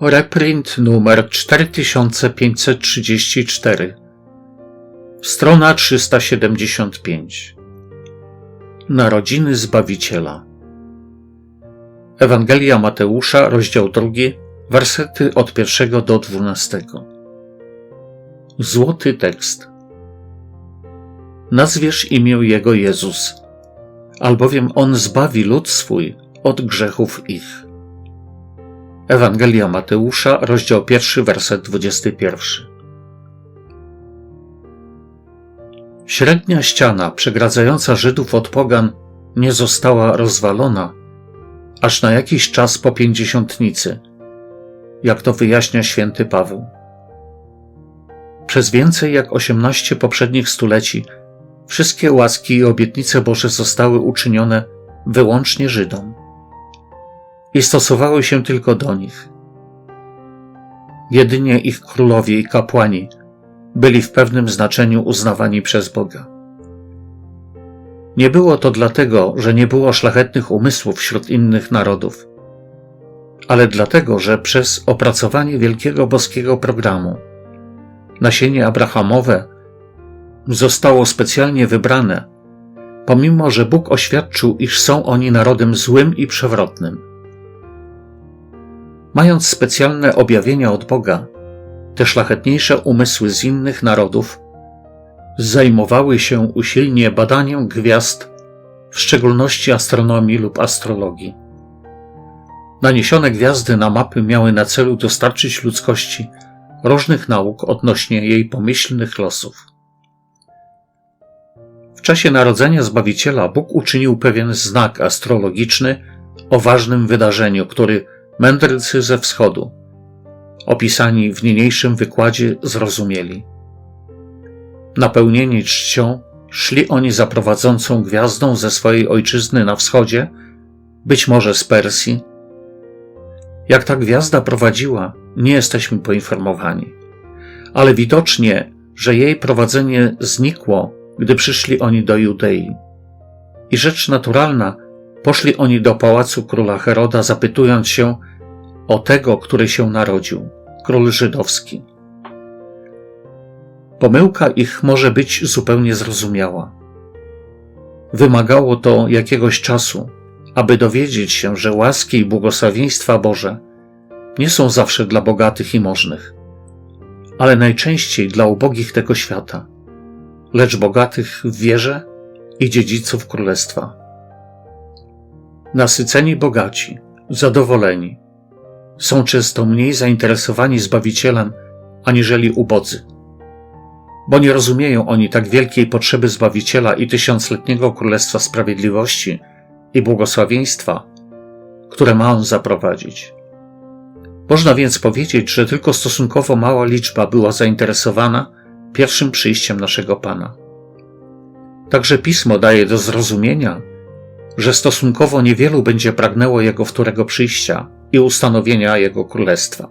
Reprint numer 4534 Strona 375 Narodziny Zbawiciela. Ewangelia Mateusza, rozdział 2, wersety od 1 do 12 Złoty tekst. Nazwiesz imię Jego Jezus, albowiem On zbawi lud swój od grzechów ich. Ewangelia Mateusza, rozdział 1, werset 21. Średnia ściana przegradzająca Żydów od pogan nie została rozwalona, aż na jakiś czas po pięćdziesiątnicy, jak to wyjaśnia święty Paweł. Przez więcej jak osiemnaście poprzednich stuleci wszystkie łaski i obietnice Boże zostały uczynione wyłącznie Żydom i stosowały się tylko do nich. Jedynie ich królowie i kapłani byli w pewnym znaczeniu uznawani przez Boga. Nie było to dlatego, że nie było szlachetnych umysłów wśród innych narodów, ale dlatego, że przez opracowanie wielkiego boskiego programu nasienie Abrahamowe zostało specjalnie wybrane, pomimo że Bóg oświadczył, iż są oni narodem złym i przewrotnym. Mając specjalne objawienia od Boga, te szlachetniejsze umysły z innych narodów zajmowały się usilnie badaniem gwiazd, w szczególności astronomii lub astrologii. Naniesione gwiazdy na mapy miały na celu dostarczyć ludzkości różnych nauk odnośnie jej pomyślnych losów. W czasie narodzenia Zbawiciela Bóg uczynił pewien znak astrologiczny o ważnym wydarzeniu, który mędrcy ze wschodu, opisani w niniejszym wykładzie, zrozumieli. Napełnieni czcią, szli oni za prowadzącą gwiazdą ze swojej ojczyzny na wschodzie, być może z Persji. Jak ta gwiazda prowadziła, nie jesteśmy poinformowani, ale widocznie, że jej prowadzenie znikło, gdy przyszli oni do Judei. I rzecz naturalna, Poszli oni do pałacu króla Heroda, zapytując się o tego, który się narodził, król żydowski. Pomyłka ich może być zupełnie zrozumiała. Wymagało to jakiegoś czasu, aby dowiedzieć się, że łaski i błogosławieństwa Boże nie są zawsze dla bogatych i możnych, ale najczęściej dla ubogich tego świata, lecz bogatych w wierze i dziedziców królestwa nasyceni bogaci, zadowoleni, są często mniej zainteresowani Zbawicielem aniżeli ubodzy. Bo nie rozumieją oni tak wielkiej potrzeby Zbawiciela i tysiącletniego Królestwa Sprawiedliwości i błogosławieństwa, które ma on zaprowadzić. Można więc powiedzieć, że tylko stosunkowo mała liczba była zainteresowana pierwszym przyjściem naszego Pana. Także pismo daje do zrozumienia, że stosunkowo niewielu będzie pragnęło jego wtórego przyjścia i ustanowienia jego królestwa.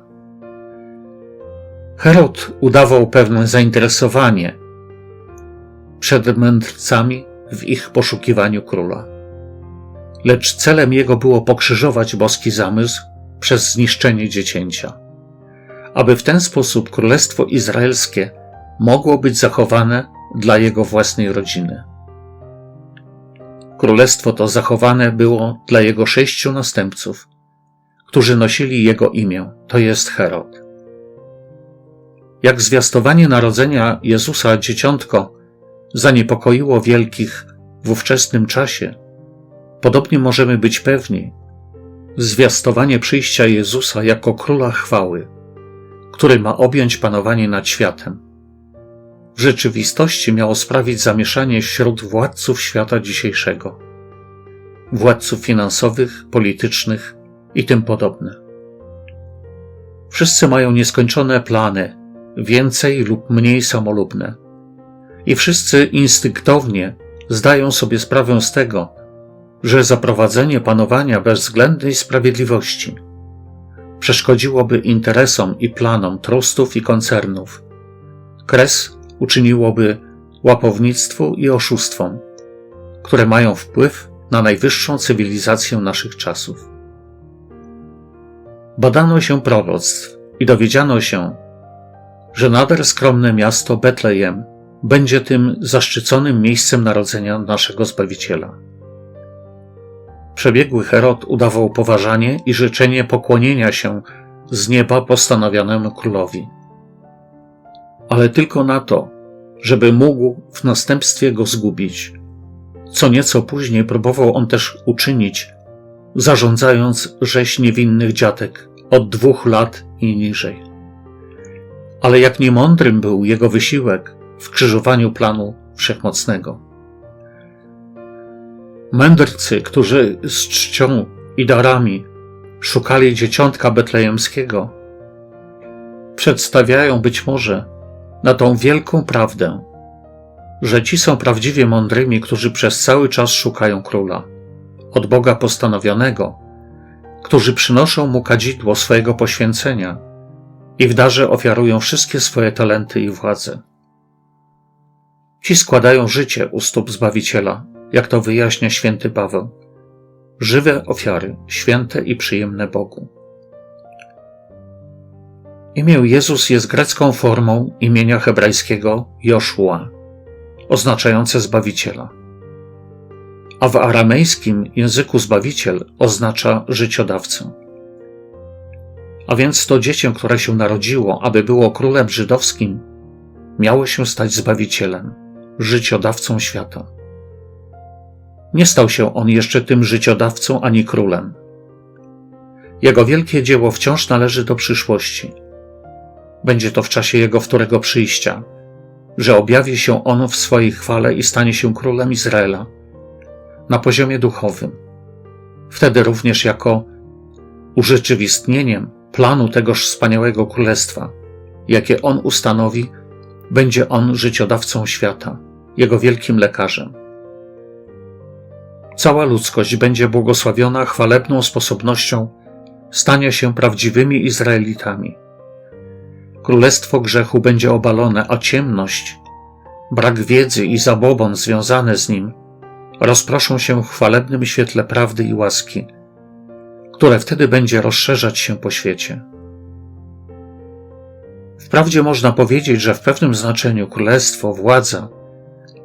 Herod udawał pewne zainteresowanie przed mędrcami w ich poszukiwaniu króla. Lecz celem jego było pokrzyżować boski zamysł przez zniszczenie dziecięcia, aby w ten sposób królestwo izraelskie mogło być zachowane dla jego własnej rodziny. Królestwo to zachowane było dla jego sześciu następców, którzy nosili jego imię, to jest Herod. Jak zwiastowanie narodzenia Jezusa dzieciątko zaniepokoiło wielkich w ówczesnym czasie, podobnie możemy być pewni, zwiastowanie przyjścia Jezusa jako króla chwały, który ma objąć panowanie nad światem w rzeczywistości miało sprawić zamieszanie wśród władców świata dzisiejszego, władców finansowych, politycznych i tym podobne. Wszyscy mają nieskończone plany, więcej lub mniej samolubne, i wszyscy instynktownie zdają sobie sprawę z tego, że zaprowadzenie panowania bezwzględnej sprawiedliwości przeszkodziłoby interesom i planom trustów i koncernów. Kres uczyniłoby łapownictwu i oszustwom, które mają wpływ na najwyższą cywilizację naszych czasów. Badano się proroctw i dowiedziano się, że nader skromne miasto Betlejem będzie tym zaszczyconym miejscem narodzenia naszego Zbawiciela. Przebiegły Herod udawał poważanie i życzenie pokłonienia się z nieba postanowionemu królowi. Ale tylko na to, żeby mógł w następstwie go zgubić. Co nieco później próbował on też uczynić, zarządzając rzeź niewinnych dziatek od dwóch lat i niżej. Ale jak niemądrym był jego wysiłek w krzyżowaniu planu wszechmocnego. Mędrcy, którzy z czcią i darami szukali dzieciątka betlejemskiego, przedstawiają być może na tą wielką prawdę, że ci są prawdziwie mądrymi, którzy przez cały czas szukają króla, od Boga postanowionego, którzy przynoszą mu kadzidło swojego poświęcenia i w darze ofiarują wszystkie swoje talenty i władze. Ci składają życie u stóp Zbawiciela, jak to wyjaśnia święty Paweł. Żywe ofiary, święte i przyjemne Bogu. Imię Jezus jest grecką formą imienia hebrajskiego Joshua, oznaczające Zbawiciela. A w aramejskim języku Zbawiciel oznacza życiodawcę. A więc to dziecię, które się narodziło, aby było królem żydowskim, miało się stać Zbawicielem, życiodawcą świata. Nie stał się on jeszcze tym życiodawcą ani królem. Jego wielkie dzieło wciąż należy do przyszłości. Będzie to w czasie jego wtórego przyjścia, że objawi się on w swojej chwale i stanie się królem Izraela na poziomie duchowym. Wtedy również jako urzeczywistnieniem planu tegoż wspaniałego królestwa, jakie on ustanowi, będzie on życiodawcą świata, jego wielkim lekarzem. Cała ludzkość będzie błogosławiona chwalebną sposobnością stania się prawdziwymi Izraelitami. Królestwo grzechu będzie obalone, a ciemność, brak wiedzy i zabobon związane z nim rozproszą się w chwalebnym świetle prawdy i łaski, które wtedy będzie rozszerzać się po świecie. Wprawdzie można powiedzieć, że w pewnym znaczeniu królestwo, władza,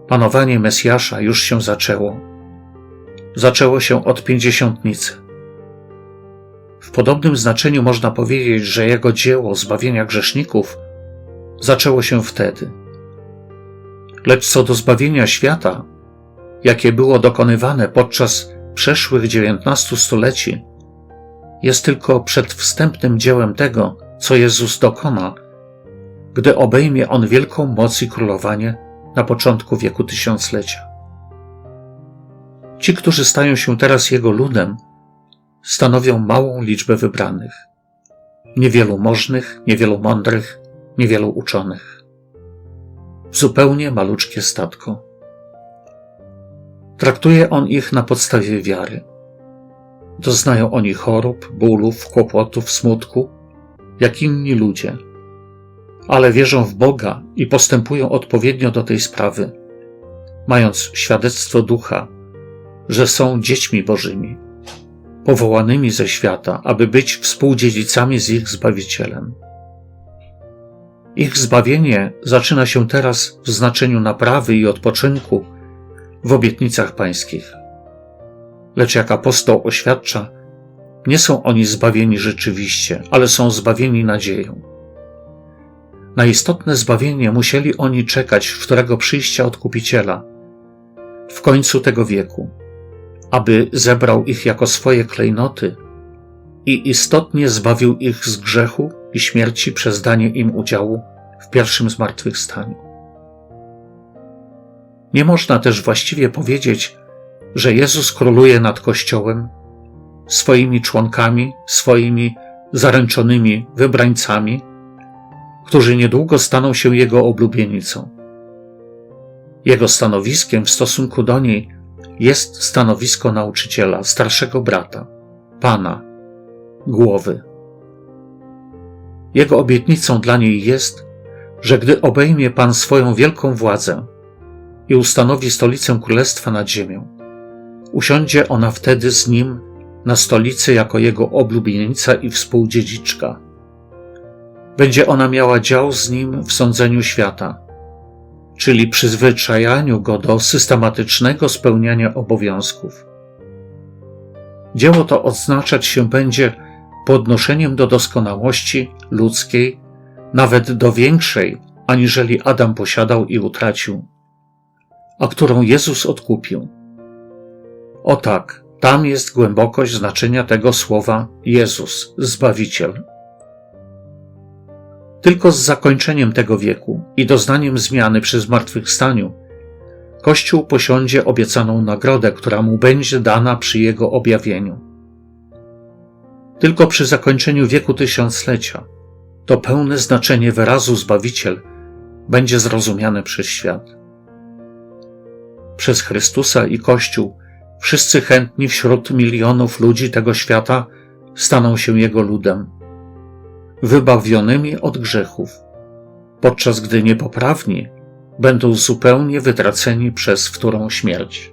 panowanie Mesjasza już się zaczęło. Zaczęło się od pięćdziesiątnicy. W podobnym znaczeniu można powiedzieć, że jego dzieło zbawienia grzeszników zaczęło się wtedy. Lecz co do zbawienia świata, jakie było dokonywane podczas przeszłych dziewiętnastu stuleci, jest tylko przedwstępnym dziełem tego, co Jezus dokona, gdy obejmie on wielką moc i królowanie na początku wieku tysiąclecia. Ci, którzy stają się teraz Jego ludem, stanowią małą liczbę wybranych. Niewielu możnych, niewielu mądrych, niewielu uczonych. Zupełnie maluczkie statko. Traktuje on ich na podstawie wiary. Doznają oni chorób, bólów, kłopotów, smutku, jak inni ludzie, ale wierzą w Boga i postępują odpowiednio do tej sprawy, mając świadectwo ducha, że są dziećmi Bożymi powołanymi ze świata, aby być współdziedzicami z ich Zbawicielem. Ich zbawienie zaczyna się teraz w znaczeniu naprawy i odpoczynku w obietnicach pańskich. Lecz jak apostoł oświadcza, nie są oni zbawieni rzeczywiście, ale są zbawieni nadzieją. Na istotne zbawienie musieli oni czekać w którego przyjścia odkupiciela w końcu tego wieku aby zebrał ich jako swoje klejnoty i istotnie zbawił ich z grzechu i śmierci przez danie im udziału w pierwszym zmartwychwstaniu. Nie można też właściwie powiedzieć, że Jezus króluje nad Kościołem, swoimi członkami, swoimi zaręczonymi wybrańcami, którzy niedługo staną się Jego oblubienicą. Jego stanowiskiem w stosunku do niej jest stanowisko nauczyciela, starszego brata, pana, głowy. Jego obietnicą dla niej jest, że gdy obejmie Pan swoją wielką władzę i ustanowi stolicę królestwa nad ziemią, usiądzie ona wtedy z nim na stolicy jako jego oblubienica i współdziedziczka. Będzie ona miała dział z nim w sądzeniu świata, czyli przyzwyczajaniu go do systematycznego spełniania obowiązków. Dzieło to odznaczać się będzie podnoszeniem do doskonałości ludzkiej, nawet do większej, aniżeli Adam posiadał i utracił, a którą Jezus odkupił. O tak, tam jest głębokość znaczenia tego słowa Jezus, Zbawiciel. Tylko z zakończeniem tego wieku i doznaniem zmiany przy zmartwychwstaniu Kościół posiądzie obiecaną nagrodę, która mu będzie dana przy jego objawieniu. Tylko przy zakończeniu wieku tysiąclecia to pełne znaczenie wyrazu Zbawiciel będzie zrozumiane przez świat. Przez Chrystusa i Kościół wszyscy chętni wśród milionów ludzi tego świata staną się Jego ludem, wybawionymi od grzechów, podczas gdy niepoprawni będą zupełnie wytraceni przez wtórą śmierć.